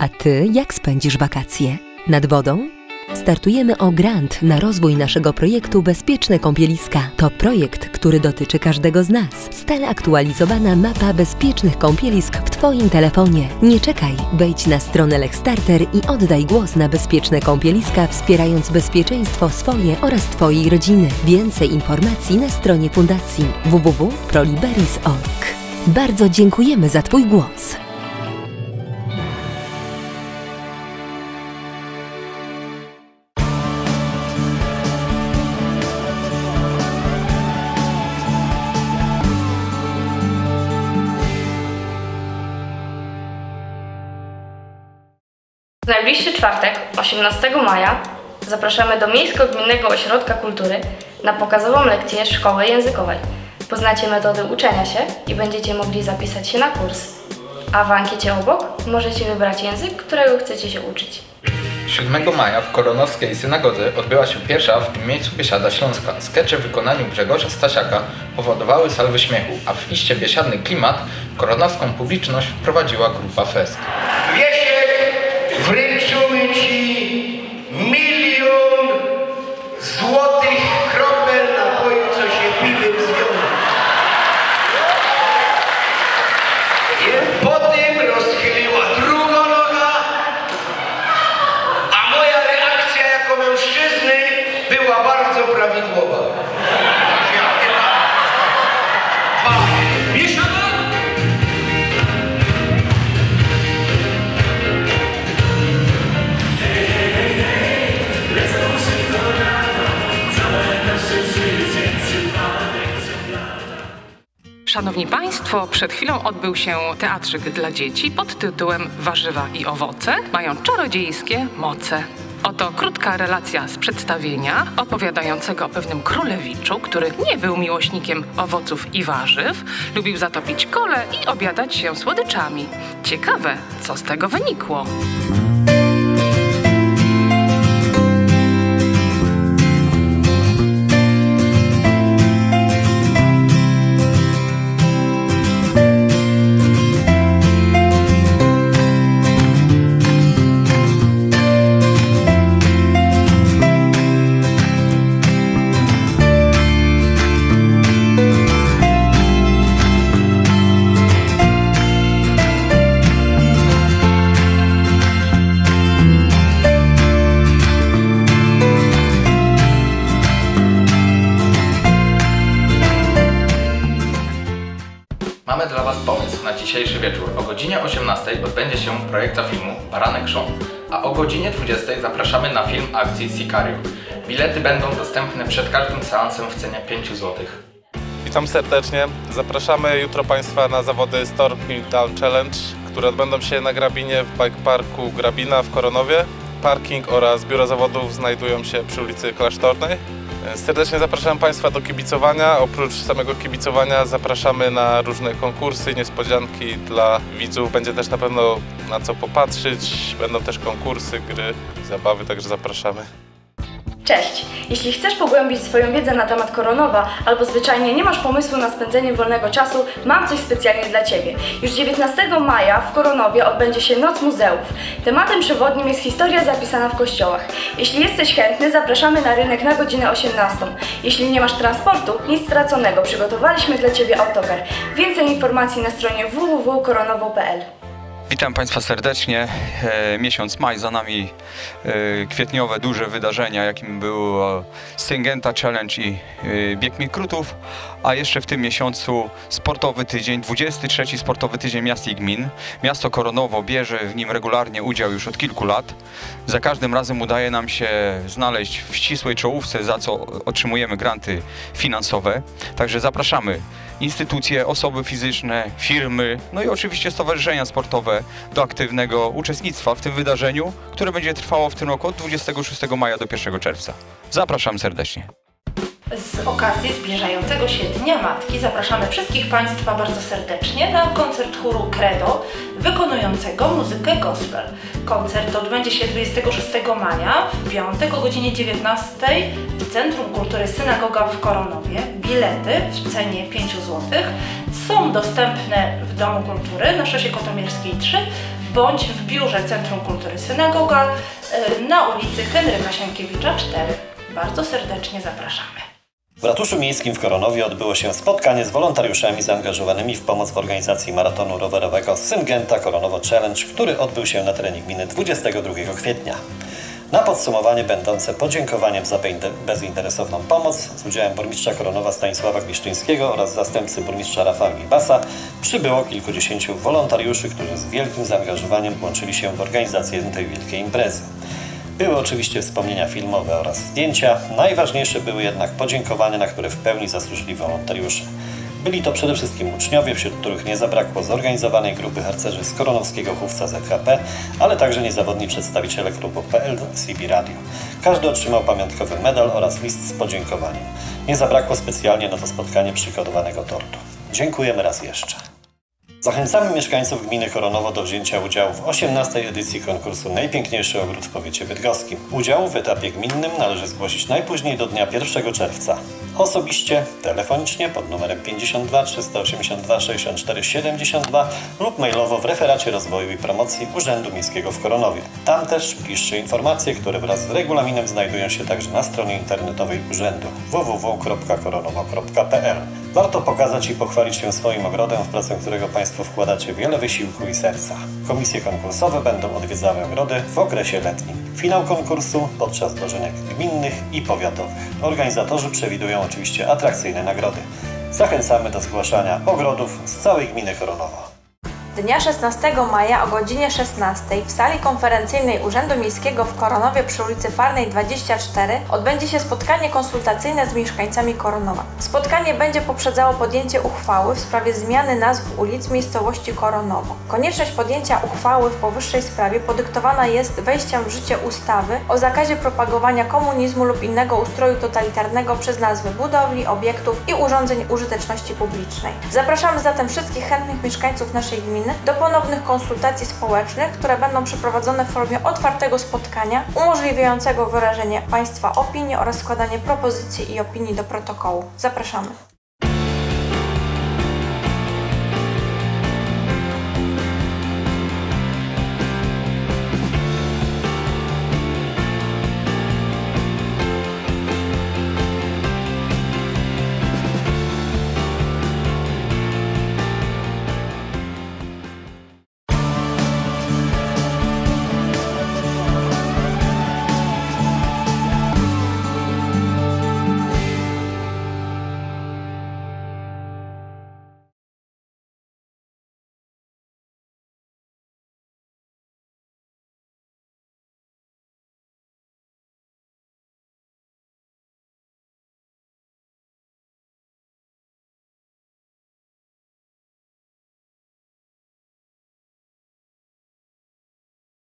A ty jak spędzisz wakacje? Nad wodą? Startujemy o grant na rozwój naszego projektu Bezpieczne Kąpieliska. To projekt, który dotyczy każdego z nas. Stale aktualizowana mapa bezpiecznych kąpielisk w Twoim telefonie. Nie czekaj, wejdź na stronę Lechstarter i oddaj głos na bezpieczne kąpieliska, wspierając bezpieczeństwo swoje oraz Twojej rodziny. Więcej informacji na stronie fundacji www.proliberis.org. Bardzo dziękujemy za Twój głos. Najbliższy czwartek, 18 maja, zapraszamy do Miejsko-Gminnego Ośrodka Kultury na pokazową lekcję szkoły językowej. Poznacie metody uczenia się i będziecie mogli zapisać się na kurs. A w ankiecie obok możecie wybrać język, którego chcecie się uczyć. 7 maja w Koronowskiej Synagodze odbyła się pierwsza w tym miejscu biesiada śląska. Skecze w wykonaniu Grzegorza Stasiaka powodowały salwy śmiechu, a w iście biesiadny klimat koronowską publiczność wprowadziła grupa Fest. Prawidłowa. Szanowni Państwo, przed chwilą odbył się teatrzyk dla dzieci pod tytułem Warzywa i owoce mają czarodziejskie moce. Oto krótka relacja z przedstawienia opowiadającego o pewnym królewiczu, który nie był miłośnikiem owoców i warzyw, lubił zatopić kole i obiadać się słodyczami. Ciekawe, co z tego wynikło. Mamy dla Was pomysł na dzisiejszy wieczór. O godzinie 18 odbędzie się projekcja filmu Baranek Show, a o godzinie 20 zapraszamy na film akcji Sicario. Bilety będą dostępne przed każdym seansem w cenie 5 zł. Witam serdecznie. Zapraszamy jutro Państwa na zawody Storm Down Challenge, które odbędą się na Grabinie w Bike Parku Grabina w Koronowie. Parking oraz biuro zawodów znajdują się przy ulicy Klasztornej. Serdecznie zapraszam Państwa do kibicowania. Oprócz samego kibicowania zapraszamy na różne konkursy, niespodzianki dla widzów. Będzie też na pewno na co popatrzeć. Będą też konkursy, gry, zabawy, także zapraszamy. Cześć! Jeśli chcesz pogłębić swoją wiedzę na temat Koronowa albo zwyczajnie nie masz pomysłu na spędzenie wolnego czasu, mam coś specjalnie dla Ciebie. Już 19 maja w Koronowie odbędzie się Noc Muzeów. Tematem przewodnim jest historia zapisana w kościołach. Jeśli jesteś chętny, zapraszamy na rynek na godzinę 18. Jeśli nie masz transportu, nic straconego, przygotowaliśmy dla Ciebie autokar. Więcej informacji na stronie www.koronowo.pl Witam Państwa serdecznie. E, miesiąc maj za nami e, kwietniowe duże wydarzenia, jakim był e, Syngenta Challenge i e, Bieg Mikrutów, a jeszcze w tym miesiącu sportowy tydzień, 23 sportowy tydzień miast i gmin. Miasto Koronowo bierze w nim regularnie udział już od kilku lat. Za każdym razem udaje nam się znaleźć w ścisłej czołówce, za co otrzymujemy granty finansowe. Także zapraszamy instytucje, osoby fizyczne, firmy, no i oczywiście stowarzyszenia sportowe do aktywnego uczestnictwa w tym wydarzeniu, które będzie trwało w tym roku od 26 maja do 1 czerwca. Zapraszam serdecznie. Z okazji zbliżającego się Dnia Matki zapraszamy wszystkich Państwa bardzo serdecznie na koncert chóru Credo wykonującego muzykę gospel. Koncert odbędzie się 26 maja w piątek o godzinie 19 w Centrum Kultury Synagoga w Koronowie. Bilety w cenie 5 zł są dostępne w Domu Kultury na Szosie Kotomierskiej 3 bądź w biurze Centrum Kultury Synagoga y, na ulicy Henryka Sienkiewicza 4. Bardzo serdecznie zapraszamy. W ratuszu miejskim w Koronowie odbyło się spotkanie z wolontariuszami zaangażowanymi w pomoc w organizacji maratonu rowerowego Syngenta Koronowo Challenge, który odbył się na terenie gminy 22 kwietnia. Na podsumowanie będące podziękowaniem za bezinteresowną pomoc z udziałem burmistrza Koronowa Stanisława Gliszczyńskiego oraz zastępcy burmistrza Rafała Gibasa przybyło kilkudziesięciu wolontariuszy, którzy z wielkim zaangażowaniem włączyli się w organizację tej wielkiej imprezy. Były oczywiście wspomnienia filmowe oraz zdjęcia. Najważniejsze były jednak podziękowania, na które w pełni zasłużyli wolontariusze. Byli to przede wszystkim uczniowie, wśród których nie zabrakło zorganizowanej grupy harcerzy z koronowskiego chówca ZHP, ale także niezawodni przedstawiciele klubu PL CB Radio. Każdy otrzymał pamiątkowy medal oraz list z podziękowaniem. Nie zabrakło specjalnie na to spotkanie przygotowanego tortu. Dziękujemy raz jeszcze. Zachęcamy mieszkańców gminy Koronowo do wzięcia udziału w 18. edycji konkursu Najpiękniejszy ogród w powiecie bydgoskim. Udział w etapie gminnym należy zgłosić najpóźniej do dnia 1 czerwca. Osobiście, telefonicznie pod numerem 52 382 64 72 lub mailowo w referacie rozwoju i promocji Urzędu Miejskiego w Koronowie. Tam też piszcie informacje, które wraz z regulaminem znajdują się także na stronie internetowej urzędu www.koronowo.pl. Warto pokazać i pochwalić się swoim ogrodem, w pracę którego Państwo wkładacie wiele wysiłku i serca. Komisje konkursowe będą odwiedzały ogrody w okresie letnim. Finał konkursu podczas dożynek gminnych i powiatowych. Organizatorzy przewidują oczywiście atrakcyjne nagrody. Zachęcamy do zgłaszania ogrodów z całej gminy Koronowo. Dnia 16 maja o godzinie 16 w sali konferencyjnej Urzędu Miejskiego w Koronowie przy ulicy Farnej 24 odbędzie się spotkanie konsultacyjne z mieszkańcami Koronowa. Spotkanie będzie poprzedzało podjęcie uchwały w sprawie zmiany nazw ulic miejscowości Koronowo. Konieczność podjęcia uchwały w powyższej sprawie podyktowana jest wejściem w życie ustawy o zakazie propagowania komunizmu lub innego ustroju totalitarnego przez nazwy budowli, obiektów i urządzeń użyteczności publicznej. Zapraszamy zatem wszystkich chętnych mieszkańców naszej gminy do ponownych konsultacji społecznych, które będą przeprowadzone w formie otwartego spotkania umożliwiającego wyrażenie Państwa opinii oraz składanie propozycji i opinii do protokołu. Zapraszamy.